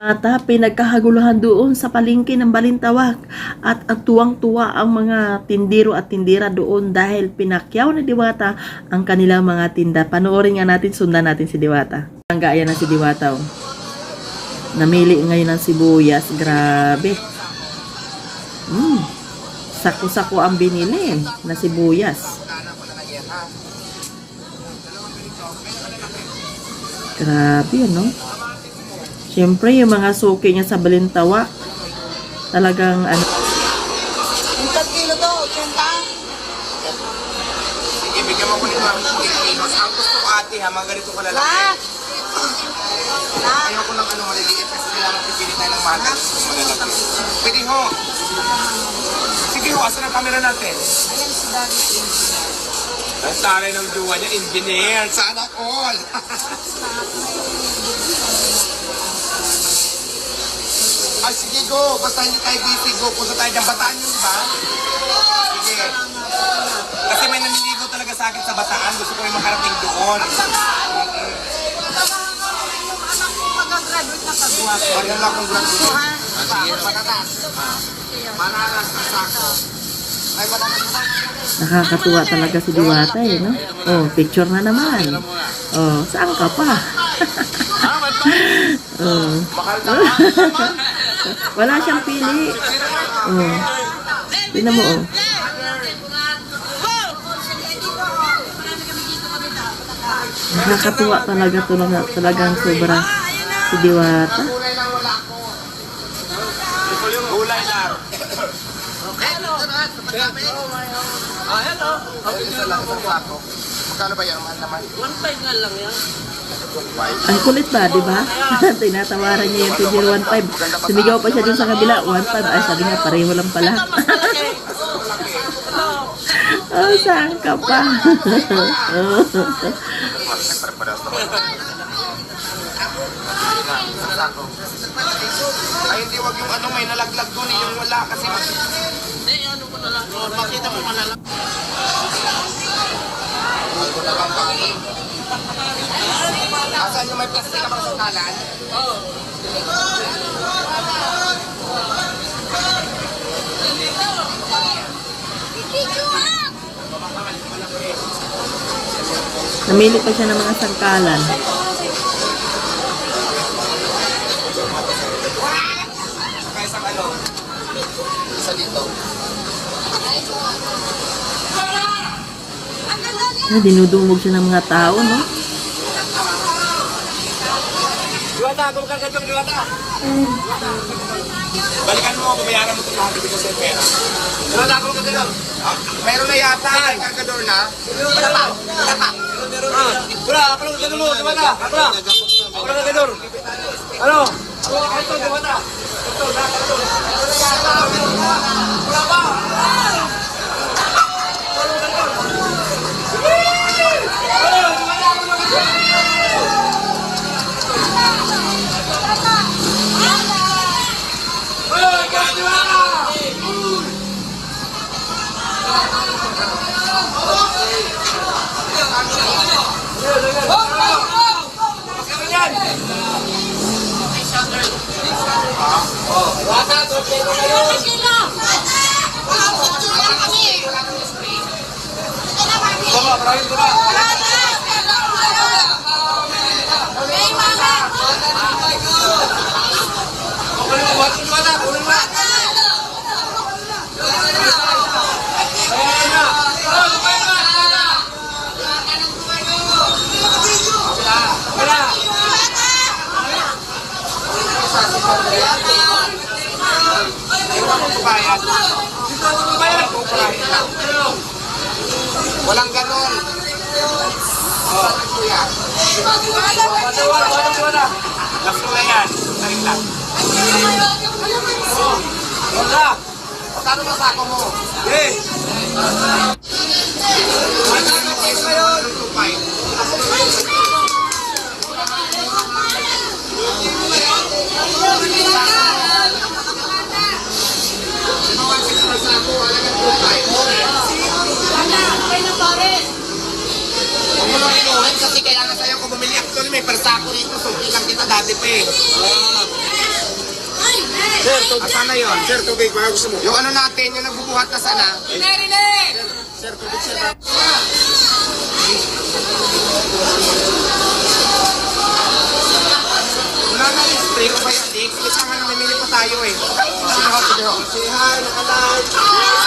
At ah, pinagkahaguluhan doon sa palengke ng Balintawak at ang tuwang-tuwa ang mga tindiro at tindira doon dahil pinakyaw ni Diwata ang kanilang mga tinda. Panoorin nga natin, sundan natin si Diwata. Ang gaya na si Diwata. Oh. Namili ngayon ng sibuyas. Grabe. Mm. Sako-sako ang binili na sibuyas. Grabe, ano? Siyempre, yung mga suki niya sa Balintawa, talagang ano, Yung kilo to, 80. Sige, bigyan mo ko nito ang kilos. Ang gusto ko ate ha, mga ganito kalalaki. La! La! Ayoko ng ano maliliit kasi kailangan pipili tayo ng mahal malalaki. Pwede ho. Sige ho, asan ang camera natin? Ayan si Daddy. Ang taray ng duwa niya, engineer. Sana all. Ay, sige go. Basta hindi tayo busy go. Punta tayo dyan. Bataan yun, di ba? Sige. Kasi may naniligo talaga sa akin sa Bataan. Gusto ko yung makarating doon. Mag-graduate na pagwa. Wala lang akong graduate. Ha? Sige, patatas. Manalas na sako. Ay, manalas na nakakatuwa talaga si Diwata eh, no? Oh, picture na naman. Oh, saan ka pa? oh. Wala siyang pili. Oh. Tingnan mo, oh. Nakakatuwa talaga talaga talagang sobra si Diwata. Gulay lang wala ako. Gulay lang. Ang isa lang sa sako. Magkano ba yan? Ang kulit ba, di ba? Tinatawaran niya yung figure 1.5. Sumigaw pa siya dun sa kabila, 1.5. Ay, sabi niya, pareho lang pala. oh, saan ka pa? oh. Ay, hindi wag yung ano, may nalaglag doon. eh, Yung wala kasi. Hindi, ano ko na lang. Makita mo malala. Ano na bang pangin? Asan yung may plastic ka bang sandalan? Namili pa siya ng mga sangkalan. Saka isang ano? Isa dito. Ah, dinudumog siya ng mga tao, no? Diwata, kung kagad yung diwata. Balikan mo, babayaran mo ito lahat ibig kasi pera. Diwata, kung kagad ah, Meron na yata, kargador na. Wala pa, wala pa. Ah, wala, ako lang kagad mo, diwata. Wala, ako lang kagad. Ano? Ako lang kagad, diwata. Ito, ito, ito. Wala pa. Baba, maraming baba. Kunin mo, buhat mo, diwata, kunin mo. Ayan na. Oh, kumain na, diwata. Wala, wala. Iwan mo kubayad. Kubayad, kubayad. Walang ganon. Oh, wala, wala, wala. Last ko na yan. Tarik lang. Wala. Magkano ba sako mo? Eh. Actually, may persako rito. So, lang kita dati pa eh. Sir, tubig. Asan na yun? Sir, tubig. Baka gusto mo. Yung ano natin, yung nagbubuhat na sana. Rine, Rine! Sir, tubig, sir. Wala na rin. Spray ko ba yan? Di, isa nga namimili pa tayo eh. Sige ho, sige ho. Say hi, nakalive.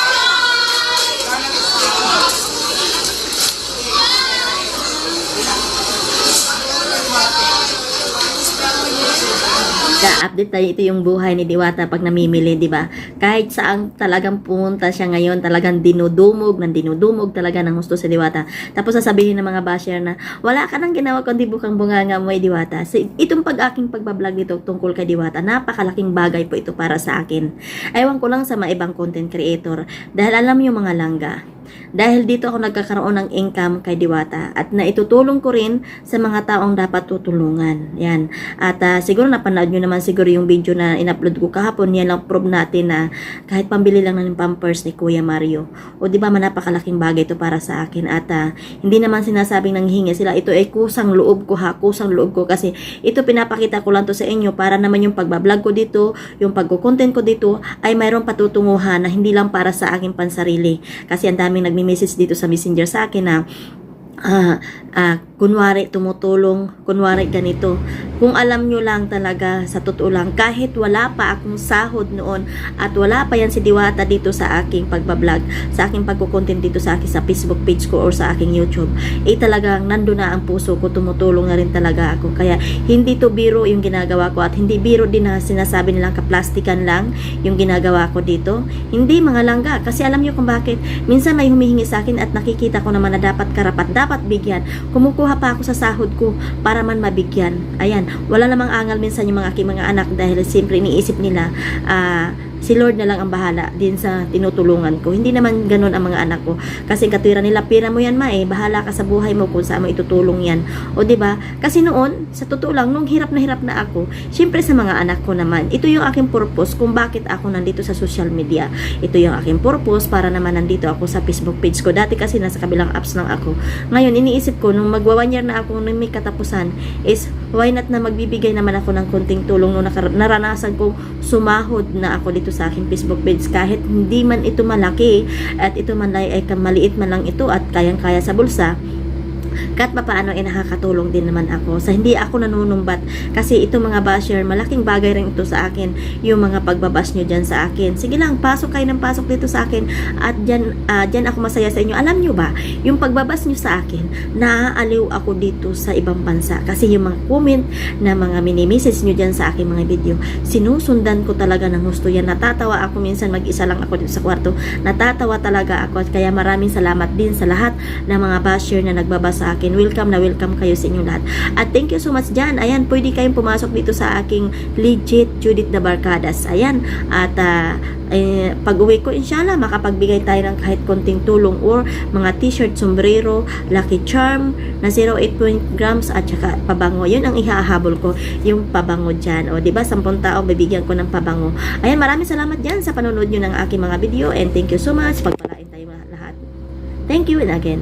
Ka-update tayo ito yung buhay ni Diwata pag namimili, di ba? Kahit saan talagang pumunta siya ngayon, talagang dinudumog, nang dinudumog talaga ng gusto si Diwata. Tapos sasabihin ng mga basher na, wala ka nang ginawa kundi bukang bunganga mo ay Diwata. So, itong pag-aking pagbablog dito tungkol kay Diwata, napakalaking bagay po ito para sa akin. Ewan ko lang sa mga ibang content creator, dahil alam yung mga langga, dahil dito ako nagkakaroon ng income kay Diwata at naitutulong ko rin sa mga taong dapat tutulungan. Yan. At ah, siguro napanood nyo naman siguro yung video na in-upload ko kahapon. Yan lang prove natin na kahit pambili lang ng pampers ni Kuya Mario. O di ba napakalaking bagay ito para sa akin. At ah, hindi naman sinasabing nanghingi sila. Ito ay kusang loob ko ha. Kusang loob ko kasi ito pinapakita ko lang to sa inyo para naman yung pagbablog ko dito, yung pagko-content ko dito ay mayroong patutunguhan na hindi lang para sa aking pansarili. Kasi ang daming nagmi-message dito sa messenger sa akin na ah, ah, kunwari tumutulong, kunwari ganito. Kung alam nyo lang talaga, sa totoo lang, kahit wala pa akong sahod noon at wala pa yan si Diwata dito sa aking pagbablog, sa aking pagkukontent dito sa aking sa Facebook page ko or sa aking YouTube, eh talagang nando na ang puso ko, tumutulong na rin talaga ako. Kaya hindi to biro yung ginagawa ko at hindi biro din na sinasabi nilang kaplastikan lang yung ginagawa ko dito. Hindi mga langga, kasi alam nyo kung bakit. Minsan may humihingi sa akin at nakikita ko naman na dapat karapat, dapat bigyan. Kumukuha pa ako sa sahod ko para man mabigyan. Ayan, wala namang angal minsan yung mga aking mga anak dahil siyempre iniisip nila ah, si Lord na lang ang bahala din sa tinutulungan ko. Hindi naman ganun ang mga anak ko. Kasi katwira nila, pira mo yan ma eh, bahala ka sa buhay mo kung saan mo itutulong yan. O ba? Kasi noon, sa totoo lang, nung hirap na hirap na ako, syempre sa mga anak ko naman, ito yung aking purpose kung bakit ako nandito sa social media. Ito yung aking purpose para naman nandito ako sa Facebook page ko. Dati kasi nasa kabilang apps lang ako. Ngayon, iniisip ko, nung magwa one year na ako, nung may katapusan, is why not na magbibigay naman ako ng konting tulong nung naranasan kong sumahod na ako dito sa aking Facebook page? Kahit hindi man ito malaki at ito man ay, ay maliit man lang ito at kayang-kaya sa bulsa kahit pa paano ay nakakatulong din naman ako. Sa hindi ako nanunumbat. Kasi ito mga basher malaking bagay rin ito sa akin. Yung mga pagbabas nyo dyan sa akin. Sige lang pasok kayo ng pasok dito sa akin. At dyan, ah, dyan ako masaya sa inyo. Alam nyo ba yung pagbabas nyo sa akin naaaliw ako dito sa ibang bansa. Kasi yung mga comment na mga mini-message nyo dyan sa aking mga video sinusundan ko talaga ng gusto yan. Natatawa ako minsan mag-isa lang ako dito sa kwarto. Natatawa talaga ako. At kaya maraming salamat din sa lahat ng mga basher na nagbabasa sa akin. Welcome na welcome kayo sa inyong lahat. At thank you so much dyan. Ayan, pwede kayong pumasok dito sa aking legit Judith de Barcadas. Ayan, at ah, eh, pag uwi ko, inshallah, makapagbigay tayo ng kahit konting tulong or mga t-shirt, sombrero, lucky charm na 0.8 grams at saka pabango. Yun ang ihahabol ko, yung pabango dyan. O, di ba, 10 tao, bibigyan ko ng pabango. Ayan, maraming salamat dyan sa panonood nyo ng aking mga video and thank you so much. Pagpalain tayo lahat. Thank you and again.